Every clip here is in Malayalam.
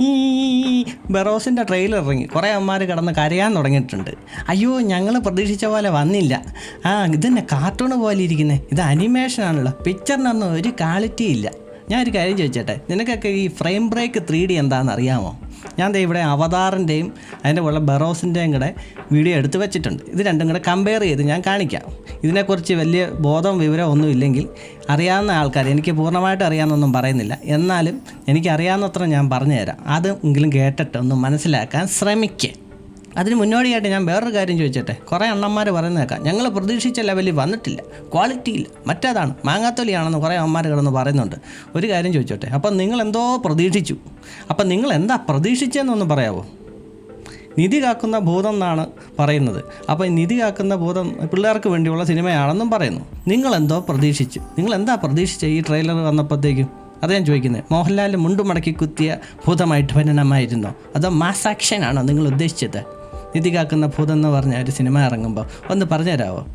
ഈ ബെറോസിന്റെ ട്രെയിലർ ഇറങ്ങി. കുറേ അമ്മമാർ കിടന്ന് കരയാൻ തുടങ്ങിയിട്ടുണ്ട്. അയ്യോ ഞങ്ങൾ പ്രതീക്ഷിച്ച പോലെ വന്നില്ല. ആ ഇതന്നെ കാർട്ടൂൺ പോലെ ഇരിക്കുന്നത് ഇത് അനിമേഷനാണല്ലോ പിക്ചറിനൊന്നും ഒരു ക്വാളിറ്റി ഇല്ല. ഞാൻ ഒരു കാര്യം ചോദിച്ചേട്ടെ? നിനക്കൊക്കെ ഈ ഫ്രെയിം ബ്രേക്ക് ത്രീ ഡി എന്താണെന്ന് അറിയാമോ? ഞാൻ ഇവിടെ അവതാറിന്റെയും അതിന്റെ ഉള്ള ബെറോസിന്റെയും കൂടെ വീഡിയോ എടുത്ത് വെച്ചിട്ടുണ്ട്. ഇത് രണ്ടും കൂടെ കമ്പയർ ചെയ്ത് ഞാൻ കാണിക്കാം. ഇതിനെക്കുറിച്ച് വലിയ ബോധം വിവരം ഒന്നും ഇല്ലെങ്കിൽ അറിയാവുന്ന ആൾക്കാർ എനിക്ക് പൂർണമായിട്ട് അറിയാമെന്നൊന്നും പറയുന്നില്ല. എന്നാലും എനിക്ക് അറിയാവുന്നത്ര ഞാൻ പറഞ്ഞുതരാം. അതെങ്കിലും കേട്ടിട്ട് ഒന്ന് മനസ്സിലാക്കാൻ ശ്രമിക്കുക അതിന് മുന്നോടിയായിട്ട് ഞാൻ വേറൊരു കാര്യം ചോദിച്ചട്ടെ? കുറേ അണ്ണന്മാർ പറയുന്നേക്കാം ഞങ്ങൾ പ്രതീക്ഷിച്ച ലെവലിൽ വന്നിട്ടില്ല. ക്വാളിറ്റി ഇല്ല. മറ്റേതാണ്? മാങ്ങാത്തൊലിയാണെന്ന് കുറേ അമ്മമാർ കിടന്ന് പറയുന്നുണ്ട്. ഒരു കാര്യം ചോദിച്ചോട്ടെ? അപ്പം നിങ്ങൾ എന്തോ പ്രതീക്ഷിച്ചു. അപ്പം നിങ്ങൾ എന്താ പ്രതീക്ഷിച്ചതെന്നൊന്ന് പറയാമോ നിധി കാക്കുന്ന ഭൂതം എന്നാണ് പറയുന്നത്. അപ്പോൾ നിധി കാക്കുന്ന ഭൂതം പിള്ളേർക്ക് വേണ്ടിയുള്ള സിനിമയാണെന്നും പറയുന്നു. നിങ്ങളെന്തോ പ്രതീക്ഷിച്ചു. നിങ്ങൾ എന്താ പ്രതീക്ഷിച്ച ഈ ട്രെയിലർ വന്നപ്പോഴത്തേക്കും? അത് ഞാൻ ചോദിക്കുന്നത് മോഹൻലാൽ മുണ്ടു മടക്കി കുത്തിയ ഭൂതമായിട്ട് പരിണമായിരുന്നോ അതോ മാസ് ആക്ഷൻ ആണോ നിങ്ങൾ ഉദ്ദേശിച്ചത്? നിധി കാക്കുന്ന ഭൂതം എന്ന് പറഞ്ഞ ഒരു സിനിമ ഇറങ്ങുമ്പോൾ ഒന്ന് പറഞ്ഞുതരാമോ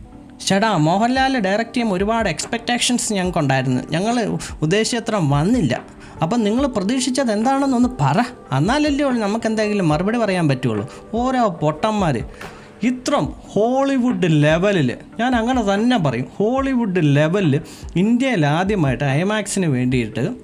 ചേട്ടാ മോഹൻലാൽ ഡയറക്റ്റ് ചെയ്യുമ്പോൾ ഒരുപാട് എക്സ്പെക്റ്റേഷൻസ് ഞങ്ങൾക്കുണ്ടായിരുന്നു. ഞങ്ങൾ ഉദ്ദേശിച്ചത്ര വന്നില്ല. അപ്പം നിങ്ങൾ പ്രതീക്ഷിച്ചത് എന്താണെന്നൊന്ന് പറ. എന്നാലല്ലേ നമുക്ക് എന്തെങ്കിലും മറുപടി പറയാൻ പറ്റുള്ളൂ. ഓരോ പൊട്ടന്മാർ ഇത്രം ഹോളിവുഡ് ലെവലിൽ ഞാൻ അങ്ങനെ തന്നെ പറയും ഹോളിവുഡ് ലെവലിൽ ഇന്ത്യയിൽ ആദ്യമായിട്ട് ഐമാക്സിന് വേണ്ടിയിട്ട്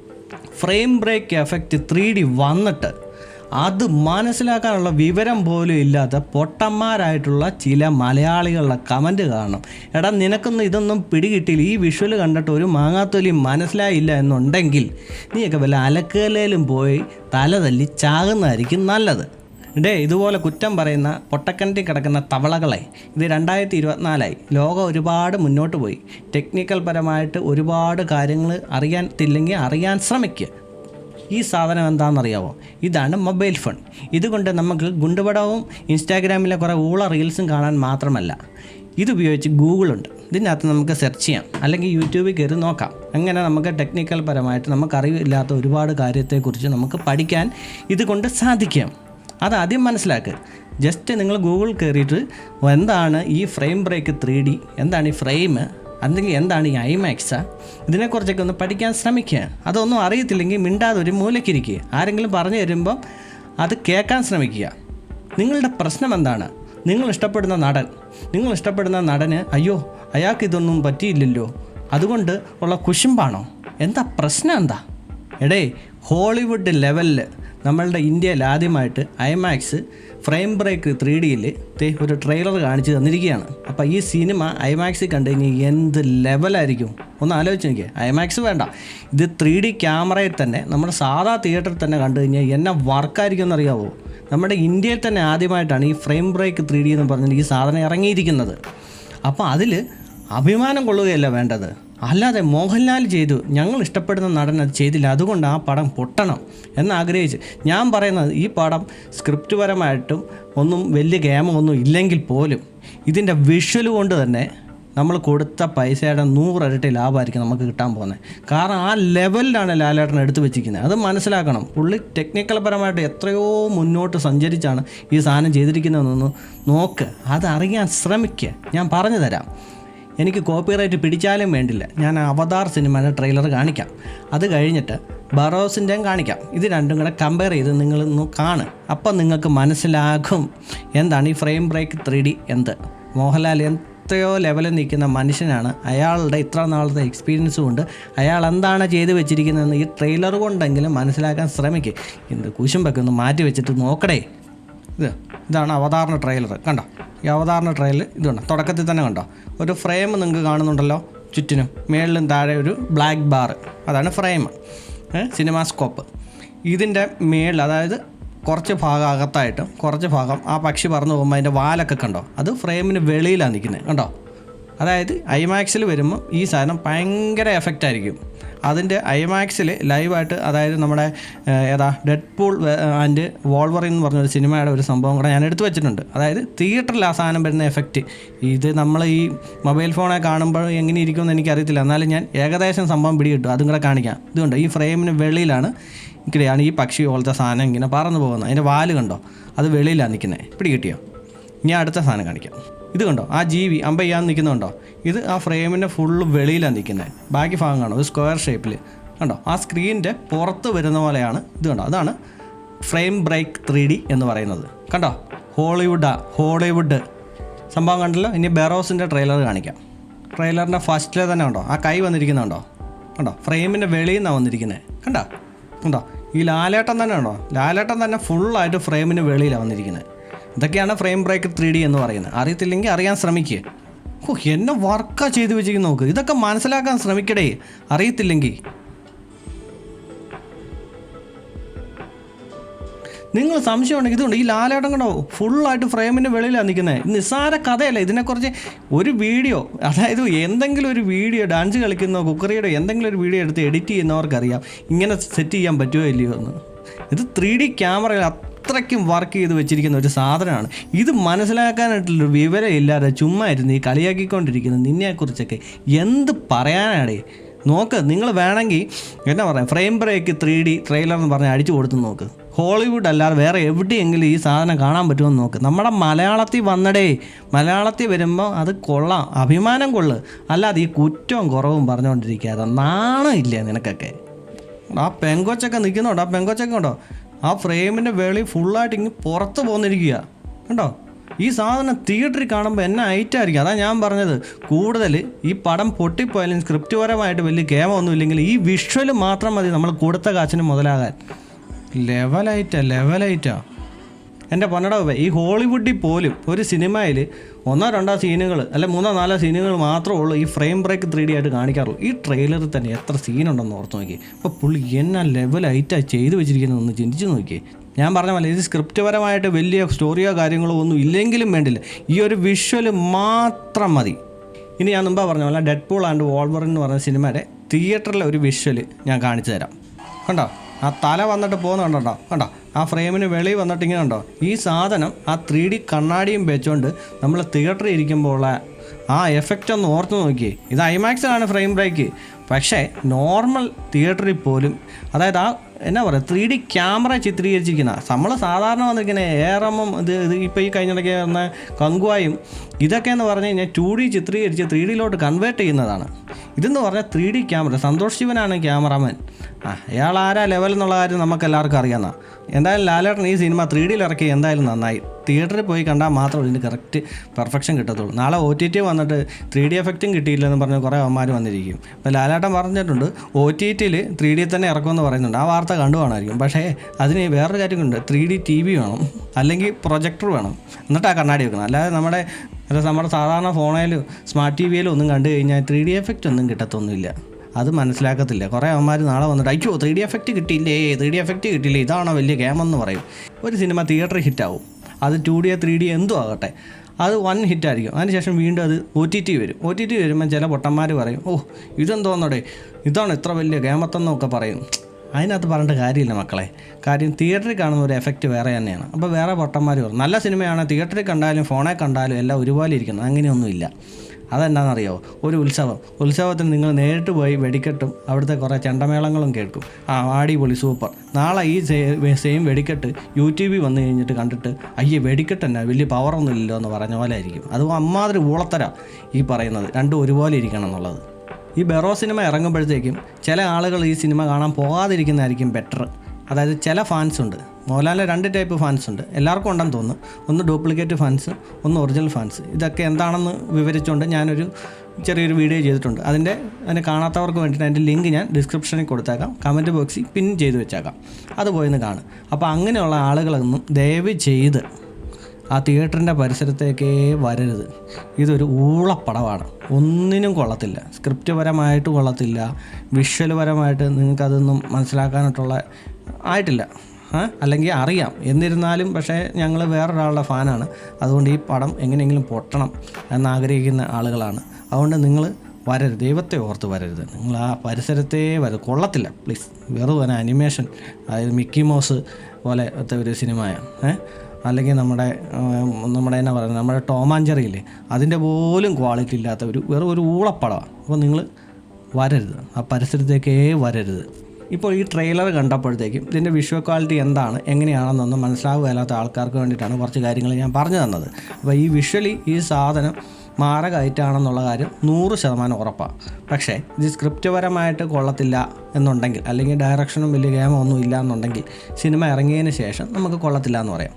frame break effect three D വന്നിട്ട് അത് മനസ്സിലാക്കാനുള്ള വിവരം പോലും ഇല്ലാത്ത പൊട്ടന്മാരായിട്ടുള്ള ചില മലയാളികളുടെ കമന്റ് കാണണം എടാ നിനക്കൊന്നും ഇതൊന്നും പിടികിട്ടില്ല ഈ വിഷ്വൽ കണ്ടിട്ട് ഒരു മാങ്ങാത്തൊലി മനസ്സിലായില്ല എന്നുണ്ടെങ്കിൽ നീയൊക്കെ വല്ല അലക്കലേലും പോയി തല തല്ലി ചാകുന്നതായിരിക്കും നല്ലത്. ഡേ ഇതുപോലെ കുറ്റം പറയുന്ന പൊട്ടക്കണ്ടി കിടക്കുന്ന തവളകളെ ഇത് രണ്ടായിരത്തി ഇരുപത്തിനാലായി ലോകം ഒരുപാട് മുന്നോട്ട് പോയി. ടെക്നിക്കൽ പരമായിട്ട് ഒരുപാട് കാര്യങ്ങൾ അറിയാൻ അറിയാൻ ശ്രമിക്കുക ഈ സാധനം എന്താണെന്നറിയാമോ ഇതാണ് മൊബൈൽ ഫോൺ. ഇതുകൊണ്ട് നമുക്ക് ഗുണ്ടുപടവും ഇൻസ്റ്റാഗ്രാമിലെ കുറേ ഊള റീൽസും കാണാൻ മാത്രമല്ല. ഇതുപയോഗിച്ച് ഗൂഗിളുണ്ട്. ഇതിനകത്ത് നമുക്ക് സെർച്ച് ചെയ്യാം. അല്ലെങ്കിൽ യൂട്യൂബിൽ കയറി നോക്കാം. അങ്ങനെ നമുക്ക് ടെക്നിക്കൽ പരമായിട്ട് നമുക്ക് അറിവില്ലാത്ത ഒരുപാട് കാര്യത്തെക്കുറിച്ച് നമുക്ക് പഠിക്കാൻ ഇതുകൊണ്ട് സാധിക്കാം. അത് ആദ്യം മനസ്സിലാക്കുക ജസ്റ്റ് നിങ്ങൾ ഗൂഗിൾ കയറിയിട്ട് എന്താണ് ഈ ഫ്രെയിം ബ്രേക്ക് ത്രീ എന്താണ് ഈ ഫ്രെയിം? അല്ലെങ്കിൽ എന്താണ് ഈ ഐമാക്സ് ഇതിനെക്കുറിച്ചൊക്കെ ഒന്ന് പഠിക്കാൻ ശ്രമിക്കുക. അതൊന്നും അറിയത്തില്ലെങ്കിൽ മിണ്ടാതെ ഒരു മൂലക്കിരിക്കുക ആരെങ്കിലും പറഞ്ഞു തരുമ്പം അത് കേൾക്കാൻ ശ്രമിക്കുക. നിങ്ങളുടെ പ്രശ്നം എന്താണ്? നിങ്ങൾ ഇഷ്ടപ്പെടുന്ന നടൻ. നിങ്ങൾ ഇഷ്ടപ്പെടുന്ന നടന് അയ്യോ അയാൾക്ക് ഇതൊന്നും പറ്റിയില്ലല്ലോ. അതുകൊണ്ട് ഉള്ള കുശുമ്പാണോ? എന്താ പ്രശ്നം എന്താ? എടേ ഹോളിവുഡ് ലെവലിൽ നമ്മളുടെ ഇന്ത്യയിൽ ആദ്യമായിട്ട് ഐമാക്സ് ഫ്രെയിം ബ്രേക്ക് ത്രീ ഡിയിൽ ഒരു ട്രെയിലർ കാണിച്ചു തന്നിരിക്കുകയാണ്. അപ്പോൾ ഈ സിനിമ ഐമാക്സിൽ കണ്ടു കഴിഞ്ഞാൽ എന്ത് ലെവലായിരിക്കും ഒന്ന് ആലോചിച്ച് നോക്കിയേ. ഐമാക്സ് വേണ്ട. ഇത് ത്രീ ഡി ക്യാമറയിൽ തന്നെ നമ്മുടെ സാധാ തിയേറ്ററിൽ തന്നെ കണ്ടു കഴിഞ്ഞാൽ എന്നെ വർക്കായിരിക്കും എന്നറിയാവോ നമ്മുടെ ഇന്ത്യയിൽ തന്നെ ആദ്യമായിട്ടാണ് ഈ ഫ്രെയിം ബ്രേക്ക് ത്രീ ഡി എന്ന് പറഞ്ഞിട്ട് ഈ സാധനം ഇറങ്ങിയിരിക്കുന്നത്. അപ്പോൾ അതിൽ അഭിമാനം കൊള്ളുകയല്ല വേണ്ടത്. അല്ലാതെ മോഹൻലാൽ ചെയ്തു. ഞങ്ങൾ ഇഷ്ടപ്പെടുന്ന നടൻ അത് ചെയ്തില്ല. അതുകൊണ്ട് ആ പടം പൊട്ടണം എന്നാഗ്രഹിച്ച് ഞാൻ പറയുന്നത് ഈ പടം സ്ക്രിപ്റ്റ് പരമായിട്ടും ഒന്നും വലിയ ഗെയിമൊന്നും ഇല്ലെങ്കിൽ പോലും ഇതിന്റെ വിഷ്വൽ കൊണ്ട് തന്നെ നമ്മൾ കൊടുത്ത പൈസയുടെ നൂറിരട്ടി ലാഭമായിരിക്കും നമുക്ക് കിട്ടാൻ പോകുന്നത്. കാരണം ആ ലെവലിലാണ് ലാലേട്ടൻ എടുത്തു വെച്ചിരിക്കുന്നത്. അത് മനസ്സിലാക്കണം. പുള്ളി ടെക്നിക്കൽ പരമായിട്ട് എത്രയോ മുന്നോട്ട് സഞ്ചരിച്ചാണ് ഈ സാധനം ചെയ്തിരിക്കുന്നതെന്നൊന്ന് നോക്ക്. അതറിയാൻ ശ്രമിക്കുക ഞാൻ പറഞ്ഞു തരാം. എനിക്ക് കോപ്പിറൈറ്റ് പിടിച്ചാലും വേണ്ടില്ല. ഞാൻ അവതാർ സിനിമയുടെ ട്രെയിലർ കാണിക്കാം. അത് കഴിഞ്ഞിട്ട് ബറോസിന്റെയും കാണിക്കാം. ഇത് രണ്ടും കൂടെ കമ്പയർ ചെയ്ത് നിങ്ങളൊന്ന് കാണും. അപ്പം നിങ്ങൾക്ക് മനസ്സിലാകും എന്താണ് ഈ ഫ്രെയിം ബ്രേക്ക് ത്രീ ഡി എന്ത്. മോഹൻലാൽ എത്രയോ ലെവലിൽ നിൽക്കുന്ന മനുഷ്യനാണ്. അയാളുടെ ഇത്ര നാളത്തെ എക്സ്പീരിയൻസ് കൊണ്ട് അയാൾ എന്താണ് ചെയ്ത് വെച്ചിരിക്കുന്നതെന്ന് ഈ ട്രെയിലർ കൊണ്ടെങ്കിലും മനസ്സിലാക്കാൻ ശ്രമിക്കുക എന്ത് കുശുമ്പൊക്കെ ഒന്ന് മാറ്റി വെച്ചിട്ട് നോക്കടേ. ഇത് ഇതാണ് അവതാരണ ട്രെയിലർ. കണ്ടോ? ഈ അവതാരണ ട്രെയിലർ ഇത് കണ്ടോ? തുടക്കത്തിൽ തന്നെ കണ്ടോ? ഒരു ഫ്രെയിം നിങ്ങൾക്ക് കാണുന്നുണ്ടല്ലോ ചുറ്റിനും. മേളിലും താഴെ ഒരു ബ്ലാക്ക് ബാർ. അതാണ് ഫ്രെയിം. സിനിമാസ്കോപ്പ്. ഇതിന്റെ മേളിൽ അതായത് കുറച്ച് ഭാഗം അകത്തായിട്ടും കുറച്ച് ഭാഗം ആ പക്ഷി പറന്നു പോകുമ്പോൾ അതിന്റെ വാലൊക്കെ കണ്ടോ? അത് ഫ്രെയിമിന് വെളിയിലാണ് നിൽക്കുന്നത് കണ്ടോ? അതായത് ഐമാക്സിൽ വരുമ്പോൾ ഈ സാധനം ഭയങ്കര എഫക്റ്റ് ആയിരിക്കും. അതിന്റെ ഐമാക്സിൽ ലൈവായിട്ട് അതായത് നമ്മുടെ ഏതാ ഡെഡ് പൂൾ ആൻഡ് വോൾവറിൻ എന്ന് പറഞ്ഞൊരു സിനിമയുടെ ഒരു സംഭവം കൂടെ ഞാൻ എടുത്തു വെച്ചിട്ടുണ്ട്. അതായത് തിയേറ്ററിൽ ആ സാധനം വരുന്ന എഫക്റ്റ് ഇത് നമ്മൾ ഈ മൊബൈൽ ഫോണെ കാണുമ്പോൾ എങ്ങനെ ഇരിക്കുമെന്ന് എനിക്കറിയത്തില്ല. എന്നാലും ഞാൻ ഏകദേശം സംഭവം പിടികിട്ടു. അതും കൂടെ കാണിക്കാം. ഇതുകൊണ്ട് ഈ ഫ്രെയിമിന് വെളിയിലാണ് ഇങ്ങനെയാണ് ഈ പക്ഷി പോലത്തെ സാധനം ഇങ്ങനെ പറന്നു പോകുന്നത്. അതിന്റെ വാൽ കണ്ടോ? അത് വെളിയിലാണ് നിൽക്കുന്നത്. പിടികിട്ടിയോ? ഇനി അടുത്ത സാധനം കാണിക്കാം. ഇത് കണ്ടോ? ആ ജീവി അമ്പ ചെയ്യാൻ നിൽക്കുന്നുണ്ടോ ഇത് ആ ഫ്രെയിമിന്റെ ഫുള്ള് വെളിയിലാണ് നിൽക്കുന്നത്. ബാക്കി ഭാഗം കാണോ. ഒരു സ്ക്വയർ ഷേപ്പിൽ കണ്ടോ? ആ സ്ക്രീനിന്റെ പുറത്ത് വരുന്ന പോലെയാണ് ഇത് കണ്ടോ? അതാണ് ഫ്രെയിം ബ്രേക്ക് ത്രീ ഡി എന്ന് പറയുന്നത്. കണ്ടോ? ഹോളിവുഡാ ഹോളിവുഡ്. സംഭവം കണ്ടല്ലോ? ഇനി ബെറോസിന്റെ ട്രെയിലർ കാണിക്കാം. ട്രെയിലറിന്റെ ഫസ്റ്റിലെ തന്നെ ഉണ്ടോ ആ കൈ വന്നിരിക്കുന്നുണ്ടോ കണ്ടോ? ഫ്രെയിമിന്റെ വെളിയിൽ നിന്നാണ് വന്നിരിക്കുന്നത്. കണ്ടോ? കണ്ടോ? ഈ ലാലേട്ടൻ തന്നെ ഉണ്ടോ ലാലേട്ടൻ തന്നെ ഫുള്ളായിട്ട് ഫ്രെയിമിന് വെളിയിലാണ് വന്നിരിക്കുന്നത്. ഇതൊക്കെയാണ് ഫ്രെയിം ബ്രേക്ക് ത്രീ ഡി എന്ന് പറയുന്നത്. അറിയത്തില്ലെങ്കിൽ അറിയാൻ ശ്രമിക്കുക ഓ എന്നെ വർക്കാ ചെയ്തു വെച്ചിരിക്കുന്നു നോക്ക്. ഇതൊക്കെ മനസ്സിലാക്കാൻ ശ്രമിക്കടേ. അറിയത്തില്ലെങ്കിൽ. നിങ്ങൾ സംശയം ഉണ്ടെങ്കിൽ ഇതുണ്ട്. ഈ ലാലേട്ടൻ കണ്ടോ? ഫുള്ളായിട്ട് ഫ്രെയിമിന്റെ വെളിയിലാണ് നിൽക്കുന്നത് നിസ്സാര കഥയല്ല. ഇതിനെക്കുറിച്ച് ഒരു വീഡിയോ അതായത് എന്തെങ്കിലും ഒരു വീഡിയോ ഡാൻസ് കളിക്കുന്ന കുക്കറിയുടെ എന്തെങ്കിലും ഒരു വീഡിയോ എടുത്ത് എഡിറ്റ് ചെയ്യുന്നവർക്കറിയാം. ഇങ്ങനെ സെറ്റ് ചെയ്യാൻ പറ്റുമോ ഇല്ലയോ എന്ന്. ഇത് ത്രീ ഡി ക്യാമറയിൽ അത്രയ്ക്കും വർക്ക് ചെയ്ത് വെച്ചിരിക്കുന്ന ഒരു സാധനമാണ്. ഇത് മനസ്സിലാക്കാനായിട്ടുള്ള വിവരം ഇല്ലാതെ ചുമ്മാ ഇരുന്ന് ഈ കളിയാക്കിക്കൊണ്ടിരിക്കുന്ന നിന്നെക്കുറിച്ചൊക്കെ എന്ത് പറയാനാടേ? നോക്ക് നിങ്ങൾ വേണമെങ്കിൽ എന്നാ പറയാം frame break three D trailer എന്ന് പറഞ്ഞ് അടിച്ചു കൊടുത്ത് നോക്ക്. ഹോളിവുഡ് അല്ലാതെ വേറെ എവിടെയെങ്കിലും ഈ സാധനം കാണാൻ പറ്റുമെന്ന് നോക്ക്. നമ്മുടെ മലയാളത്തിൽ വന്നടേ മലയാളത്തിൽ വരുമ്പോൾ അത് കൊള്ളാം അഭിമാനം കൊള്ളു. അല്ലാതെ ഈ കുറ്റവും കുറവും പറഞ്ഞുകൊണ്ടിരിക്കാതെ നാണം ഇല്ല നിനക്കൊക്കെ. ആ പെങ്കൊച്ചൊക്കെ നിൽക്കുന്നുണ്ടോ? ആ പെങ്കൊച്ചൊക്കെ ഉണ്ടോ? ആ ഫ്രെയിമിന്റെ വെളി ഫുള്ളായിട്ട് ഇങ്ങ് പുറത്ത് പോന്നിരിക്കുക കണ്ടോ? ഈ സാധനം തിയേറ്ററിൽ കാണുമ്പോൾ എന്നെ ഐറ്റായിരിക്കും അതാ ഞാൻ പറഞ്ഞത്. കൂടുതൽ ഈ പടം പൊട്ടിപ്പോയാലും സ്ക്രിപ്റ്റ് പരമായിട്ട് വലിയ കേമൊന്നും ഇല്ലെങ്കിൽ ഈ വിഷ്വൽ മാത്രം മതി നമ്മൾ കൊടുത്ത കാച്ചിന് മുതലാകാൻ. ലെവലൈറ്റാ ലെവലൈറ്റാ എന്റെ പൊന്നടവേ ഈ ഹോളിവുഡിൽ പോലും ഒരു സിനിമയിൽ ഒന്നോ രണ്ടോ സീനുകൾ അല്ലെ മൂന്നോ നാലോ സീനുകൾ മാത്രമേ ഉള്ളൂ ഈ ഫ്രെയിം ബ്രേക്ക് ത്രീ ഡി ആയിട്ട് കാണിക്കാറുള്ളൂ. ഈ ട്രെയിലറിൽ തന്നെ എത്ര സീനുണ്ടെന്ന് ഓർത്ത് നോക്കി അപ്പോൾ പുള്ളി എന്നാ ലെവലായിട്ടാണ് ചെയ്തു വെച്ചിരിക്കുന്നതെന്ന് ചിന്തിച്ച് നോക്കി ഞാൻ പറഞ്ഞ പോലെ ഇത് സ്ക്രിപ്റ്റ് പരമായിട്ട് വലിയ സ്റ്റോറിയോ കാര്യങ്ങളോ ഒന്നും ഇല്ലെങ്കിലും വേണ്ടില്ല. ഈ ഒരു വിഷ്വൽ മാത്രം മതി. ഇനി ഞാൻ മുമ്പ് പറഞ്ഞ പോലെ ഡെഡ് പൂൾ ആൻഡ് വോൾവർ എന്ന് പറഞ്ഞ സിനിമയുടെ തിയേറ്ററിലെ ഒരു വിഷ്വൽ ഞാൻ കാണിച്ചു തരാം. കണ്ടോ? ആ തല വന്നിട്ട് പോകുന്നുണ്ടോ കണ്ടോ? ആ ഫ്രെയിമിന് വെളി വന്നിട്ട് ഇങ്ങനെ ഉണ്ടോ ഈ സാധനം ആ ത്രീ ഡി കണ്ണാടിയും വെച്ചുകൊണ്ട് നമ്മൾ തിയേറ്ററിൽ ഇരിക്കുമ്പോൾ ഉള്ള ആ എഫക്റ്റ് ഒന്ന് ഓർത്ത് നോക്കിയേ. ഇത് ഐമാക്സിലാണ് ഫ്രെയിം ബ്രേക്ക് പക്ഷേ നോർമൽ തിയേറ്ററിൽ പോലും അതായത് ആ എന്നാ പറയുക ത്രീ ഡി ക്യാമറ ചിത്രീകരിച്ചിരിക്കുന്ന നമ്മൾ സാധാരണ വന്നിരിക്കുന്ന ഏറമ്മും ഇത് ഇത് ഇപ്പോൾ ഈ കഴിഞ്ഞിടയ്ക്ക് വന്ന കങ്കുവായും ഇതൊക്കെ എന്ന് പറഞ്ഞു കഴിഞ്ഞാൽ ടു ഡി ചിത്രീകരിച്ച് ത്രീ ഡിയിലോട്ട് കൺവേർട്ട് ചെയ്യുന്നതാണ്. ഇതെന്ന് പറഞ്ഞാൽ ത്രീ ഡി ക്യാമറ സന്തോഷ് ശിവനാണ് ക്യാമറാമാൻ ആ അയാൾ ആരാ ലെവൽ എന്നുള്ള കാര്യം നമുക്ക് എല്ലാവർക്കും എന്തായാലും ലാലേട്ടൻ ഈ സിനിമ ത്രീ ഡിയിൽ ഇറക്കി എന്തായാലും നന്നായി. തിയേറ്ററിൽ പോയി കണ്ടാൽ മാത്രമേ ഇതിന് കറക്റ്റ് പെർഫെക്ഷൻ കിട്ടത്തുള്ളൂ. നാളെ ഒ ടി ടി വന്നിട്ട് ത്രീ ഡി എഫക്റ്റും കിട്ടിയില്ലെന്ന് പറഞ്ഞ് കുറേ അവന്മാർ വന്നിരിക്കും. അപ്പോൾ ലാലാട്ടം പറഞ്ഞിട്ടുണ്ട് ഒ ടി ടിയിൽ ത്രീ ഡി തന്നെ ഇറക്കുമെന്ന് പറയുന്നുണ്ട്. ആ വാർത്ത കണ്ടു കാണുമായിരിക്കും. പക്ഷേ അതിന് വേറൊരു കാര്യമുണ്ട്. ത്രീ ഡി ടി വി വേണം അല്ലെങ്കിൽ പ്രൊജക്ടർ വേണം. എന്നിട്ട് ആ കണ്ണാടി വെക്കണം അല്ലാതെ നമ്മുടെ നമ്മുടെ സാധാരണ ഫോണിലും സ്മാർട്ട് ടി വിയിലും ഒന്നും കണ്ടു കഴിഞ്ഞാൽ ത്രീ ഡി എഫക്റ്റ് ഒന്നും കിട്ടത്തൊന്നുമില്ല. അത് മനസ്സിലാക്കത്തില്ല. കുറേ അവന്മാർ നാളെ വന്നിട്ട് അയ്യോ ത്രീ ഡി എഫക്റ്റ് കിട്ടിയില്ലേ? ത്രീ ഡി എഫക്റ്റ് കിട്ടിയില്ലേ? ഇതാണോ വലിയ ഗെയിമെന്ന് പറയും. ഒരു സിനിമ തിയേറ്ററിൽ ഹിറ്റാവും അത് ടു ഡി ത്രീ ഡി എന്തും ആകട്ടെ. അത് വൺ ഹിറ്റായിരിക്കും അതിനുശേഷം വീണ്ടും അത് ഒ ടി ടി വരും. ഒ ടി ടി വരുമ്പോൾ ചില പൊട്ടന്മാർ പറയും ഓ ഇതെന്തോന്നടേ? ഇതാണ് ഇത്ര വലിയ ഗേമത്തെന്നൊക്കെ പറയും. അതിനകത്ത് പറഞ്ഞിട്ട് കാര്യമില്ല മക്കളെ. കാര്യം തിയേറ്ററിൽ കാണുന്ന ഒരു എഫക്റ്റ് വേറെ തന്നെയാണ്. അപ്പോൾ വേറെ പൊട്ടന്മാർ പറയും നല്ല സിനിമയാണ് തിയേറ്ററിൽ കണ്ടാലും ഫോണിൽ കണ്ടാലും എല്ലാം ഒരുപോലെ ഇരിക്കുന്നത് അങ്ങനെയൊന്നുമില്ല. അതെന്താണെന്നറിയോ ഒരു ഉത്സവം. ഉത്സവത്തിന് നിങ്ങൾ നേരിട്ട് പോയി വെടിക്കെട്ടും അവിടുത്തെ കുറേ ചെണ്ടമേളങ്ങളും കേൾക്കും. ആ അടിപൊളി സൂപ്പർ. നാളെ ഈ സെയിം വെടിക്കെട്ട് യൂട്യൂബിൽ വന്നു കഴിഞ്ഞിട്ട് കണ്ടിട്ട് അയ്യേ വെടിക്കെട്ട് തന്നെ വലിയ പവറൊന്നും ഇല്ലല്ലോ എന്ന് പറഞ്ഞ പോലെ ആയിരിക്കും. അത് അമ്മാതിരി ഊളത്തര ഈ പറയുന്നത്. രണ്ടും ഒരുപോലെ ഇരിക്കണം എന്നുള്ളത്. ഈ ബെറോ സിനിമ ഇറങ്ങുമ്പോഴത്തേക്കും ചില ആളുകൾ ഈ സിനിമ കാണാൻ പോകാതിരിക്കുന്നതായിരിക്കും ബെറ്റർ അതായത് ചില ഫാൻസ് ഉണ്ട്. മോഹൻലാലിന്റെ രണ്ട് ടൈപ്പ് ഫാൻസ് ഉണ്ട്. എല്ലാവർക്കും ഉണ്ടെന്ന് തോന്നുന്നു. ഒന്ന് ഡ്യൂപ്ലിക്കേറ്റ് ഫാൻസ് ഒന്ന് ഒറിജിനൽ ഫാൻസ് ഇതൊക്കെ എന്താണെന്ന് വിവരിച്ചുകൊണ്ട് ഞാനൊരു ചെറിയൊരു വീഡിയോ ചെയ്തിട്ടുണ്ട്. അതിന്റെ അതിനെ കാണാത്തവർക്ക് വേണ്ടിയിട്ട് അതിന്റെ ലിങ്ക് ഞാൻ ഡിസ്ക്രിപ്ഷനിൽ കൊടുത്തേക്കാം. കമന്റ് ബോക്സിൽ പിൻ ചെയ്ത് വെച്ചേക്കാം. അത് പോയിന്ന് കാണും. അപ്പോൾ അങ്ങനെയുള്ള ആളുകളൊന്നും ദയവ് ചെയ്ത് ആ തിയേറ്ററിന്റെ പരിസരത്തേക്കേ വരരുത്. ഇതൊരു ഊളപ്പടമാണ് ഒന്നിനും കൊള്ളത്തില്ല. സ്ക്രിപ്റ്റ് പരമായിട്ട് കൊള്ളത്തില്ല. വിഷ്വൽ പരമായിട്ട് നിങ്ങൾക്കതൊന്നും മനസ്സിലാക്കാനായിട്ടുള്ള ആയിട്ടില്ല. അല്ലെങ്കിൽ അറിയാം. എന്നിരുന്നാലും പക്ഷേ ഞങ്ങൾ വേറൊരാളുടെ ഫാനാണ്. അതുകൊണ്ട് ഈ പടം എങ്ങനെയെങ്കിലും പൊട്ടണം എന്നാഗ്രഹിക്കുന്ന ആളുകളാണ്. അതുകൊണ്ട് നിങ്ങൾ വരരുത്. ദൈവത്തെ ഓർത്ത് വരരുത്. നിങ്ങൾ ആ പരിസരത്തേ വരരുത്. കൊള്ളത്തില്ല. പ്ലീസ്. വെറും ഒരു അനിമേഷൻ. അതായത് മിക്കി മൗസ് പോലത്തെ ഒരു സിനിമയാണ്. ഏഹ് അല്ലെങ്കിൽ നമ്മുടെ നമ്മുടെ എന്നാ പറയുന്നത്? നമ്മുടെ ടോമാഞ്ചറിയില്ലേ അതിന്റെ പോലും ക്വാളിറ്റി ഇല്ലാത്ത ഒരു വെറും ഒരു ഊളപ്പടമാണ്. അപ്പോൾ നിങ്ങൾ വരരുത്. ആ പരിസരത്തേക്കേ വരരുത്. ഇപ്പോൾ ഈ ട്രെയിലർ കണ്ടപ്പോഴത്തേക്കും ഇതിന്റെ വിഷ്വൽ ക്വാളിറ്റി എന്താണ് എങ്ങനെയാണെന്നൊന്നും മനസ്സിലാവുകയില്ലാത്ത ആൾക്കാർക്ക് വേണ്ടിയിട്ടാണ് കുറച്ച് കാര്യങ്ങൾ ഞാൻ പറഞ്ഞു തന്നത്. അപ്പോൾ ഈ വിഷ്വലി ഈ സാധനം മാരകയറ്റാണെന്നുള്ള കാര്യം നൂറ് ശതമാനം ഉറപ്പാണ് പക്ഷേ ഇത് സ്ക്രിപ്റ്റ്പരമായിട്ട് കൊള്ളത്തില്ല എന്നുണ്ടെങ്കിൽ അല്ലെങ്കിൽ ഡയറക്ഷനും വലിയ ഗെയിമോ ഒന്നും ഇല്ല എന്നുണ്ടെങ്കിൽ സിനിമ ഇറങ്ങിയതിന് ശേഷം നമുക്ക് കൊള്ളത്തില്ല എന്ന് പറയാം.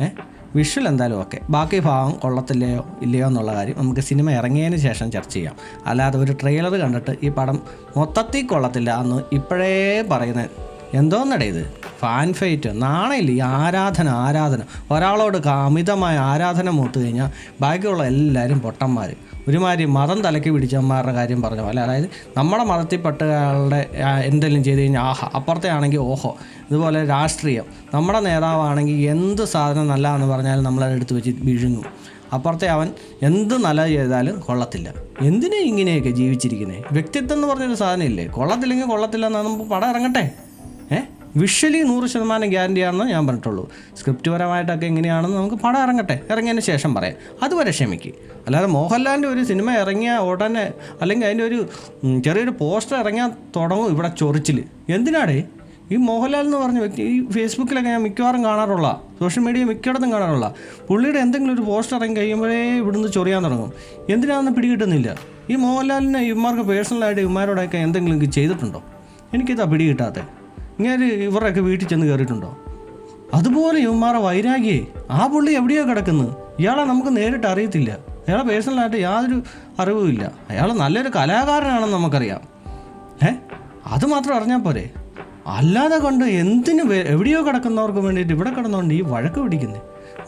ഏ? വിഷ്വൽ എന്തായാലും ഓക്കെ. ബാക്കി ഭാഗം കൊള്ളത്തില്ലയോ ഇല്ലയോ എന്നുള്ള കാര്യം നമുക്ക് സിനിമ ഇറങ്ങിയതിന് ശേഷം ചർച്ച ചെയ്യാം. അല്ലാതെ ഒരു ട്രെയിലർ കണ്ടിട്ട് ഈ പടം മൊത്തത്തിൽ കൊള്ളത്തില്ല എന്ന് ഇപ്പോഴേ പറയുന്നത് എന്തോന്നടേ ഇത്? ഫാൻ ഫൈറ്റ് നാണയില്ല? ഈ ആരാധന ആരാധന. ഒരാളോട് അമിതമായ ആരാധന മൂത്ത് കഴിഞ്ഞാൽ ബാക്കിയുള്ള എല്ലാവരും പൊട്ടന്മാർ ഒരുമാതിരി മതം തലയ്ക്ക് പിടിച്ചന്മാരുടെ കാര്യം പറഞ്ഞ പോലെ. അതായത് നമ്മുടെ മതത്തിൽപ്പെട്ടയാളുടെ എന്തെങ്കിലും ചെയ്ത് കഴിഞ്ഞാൽ ആഹാ അപ്പുറത്തെ ആണെങ്കിൽ ഓഹോ ഇതുപോലെ രാഷ്ട്രീയം. നമ്മുടെ നേതാവാണെങ്കിൽ എന്ത് സാധനം നല്ല എന്ന് പറഞ്ഞാലും നമ്മളത് എടുത്ത് വെച്ച് വീഴുന്നു. അപ്പുറത്തെ അവൻ എന്ത് നല്ല ചെയ്താലും കൊള്ളത്തില്ല. എന്തിനാ ഇങ്ങനെയൊക്കെ ജീവിച്ചിരിക്കുന്നത് വ്യക്തിത്വം എന്ന് പറഞ്ഞൊരു സാധനം ഇല്ലേ കൊള്ളത്തില്ലെങ്കിൽ കൊള്ളത്തില്ല എന്നാൽ നമുക്ക് പടം ഇറങ്ങട്ടെ? വിഷ്വലി നൂറ് ശതമാനം ഗ്യാരണ്ടിയാണെന്ന് ഞാൻ പറഞ്ഞിട്ടുള്ളൂ. സ്ക്രിപ്റ്റ് പരമായിട്ടൊക്കെ എങ്ങനെയാണെന്ന് നമുക്ക് പടം ഇറങ്ങട്ടെ. ഇറങ്ങിയതിന് ശേഷം പറയാം. അതുവരെ ക്ഷമിക്ക്. അല്ലാതെ മോഹൻലാലിന്റെ ഒരു സിനിമ ഇറങ്ങിയ ഉടനെ അല്ലെങ്കിൽ അതിന്റെ ഒരു ചെറിയൊരു പോസ്റ്റർ ഇറങ്ങിയാൽ തുടങ്ങും ഇവിടെ ചൊറിച്ചിൽ എന്തിനാടേ? ഈ മോഹൻലാൽ എന്ന് പറഞ്ഞ വ്യക്തി ഈ ഫേസ്ബുക്കിലൊക്കെ ഞാൻ മിക്കവാറും കാണാറുള്ള സോഷ്യൽ മീഡിയ മിക്കയിടത്തും കാണാറുള്ള പുള്ളിയുടെ എന്തെങ്കിലും ഒരു പോസ്റ്റർ ഇറങ്ങി കഴിയുമ്പോഴേ ഇവിടുന്ന് ചൊറിയാൻ തുടങ്ങും. എന്തിനാണെന്ന് പിടികിട്ടുന്നില്ല. ഈ മോഹൻലാലിനെ ഇവന്മാർക്ക് പേഴ്സണലായിട്ട് ഇവന്മാരോടൊക്കെ എന്തെങ്കിലും ചെയ്തിട്ടുണ്ടോ? എനിക്കിതാ പിടി കിട്ടാത്തത് ഇങ്ങനെ ഇവരൊക്കെ വീട്ടിൽ ചെന്ന് കയറിയിട്ടുണ്ടോ? അതുപോലെ ഇവന്മാരെ വൈരാഗ്യേ ആ പുള്ളി എവിടെയോ കിടക്കുന്നത്? ഇയാളെ നമുക്ക് നേരിട്ട് അറിയത്തില്ല. അയാളെ പേഴ്സണലായിട്ട് യാതൊരു അറിവുമില്ല അയാൾ നല്ലൊരു കലാകാരനാണെന്ന് നമുക്കറിയാം. ഏ? അത് മാത്രം അറിഞ്ഞാൽ പോരെ. അല്ലാതെ കൊണ്ട് എന്തിനു എവിടെയോ കിടക്കുന്നവർക്ക് വേണ്ടിയിട്ട് ഇവിടെ കിടന്നുകൊണ്ട് ഈ വഴക്ക് പിടിക്കുന്നത്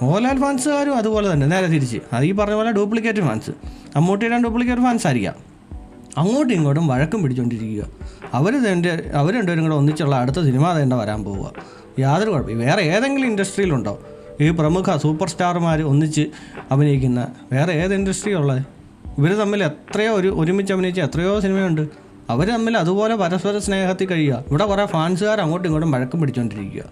മോഹൻലാൽ ഫാൻസുകാരും അതുപോലെ തന്നെ. നേരെ തിരിച്ച്. അത് ഈ പറഞ്ഞ പോലെ ഡ്യൂപ്ലിക്കേറ്റ് ഫാൻസ് മമ്മൂട്ടിയുടെ ഡ്യൂപ്ലിക്കേറ്റ് ഫാൻസ് ആയിരിക്കാം. അങ്ങോട്ടും ഇങ്ങോട്ടും വഴക്കം പിടിച്ചുകൊണ്ടിരിക്കുക അവർ തന്നെ അവർ രണ്ടുപേരും കൂടെ ഒന്നിച്ചുള്ള അടുത്ത സിനിമ തേണ്ട വരാൻ പോവുക. യാതൊരു കുഴപ്പം വേറെ ഏതെങ്കിലും ഇൻഡസ്ട്രിയിലുണ്ടോ ഈ പ്രമുഖ സൂപ്പർ സ്റ്റാർമാർ ഒന്നിച്ച് അഭിനയിക്കുന്ന വേറെ ഏത് ഇൻഡസ്ട്രി ഉള്ളത്? ഇവർ തമ്മിൽ എത്രയോ ഒരു ഒരുമിച്ച് അഭിനയിച്ച എത്രയോ സിനിമയുണ്ട്. അവർ തമ്മിൽ അതുപോലെ പരസ്പര സ്നേഹത്തിൽ കഴിയുക. ഇവിടെ കുറേ ഫാൻസുകാർ അങ്ങോട്ടും ഇങ്ങോട്ടും വഴക്കം പിടിച്ചുകൊണ്ടിരിക്കുക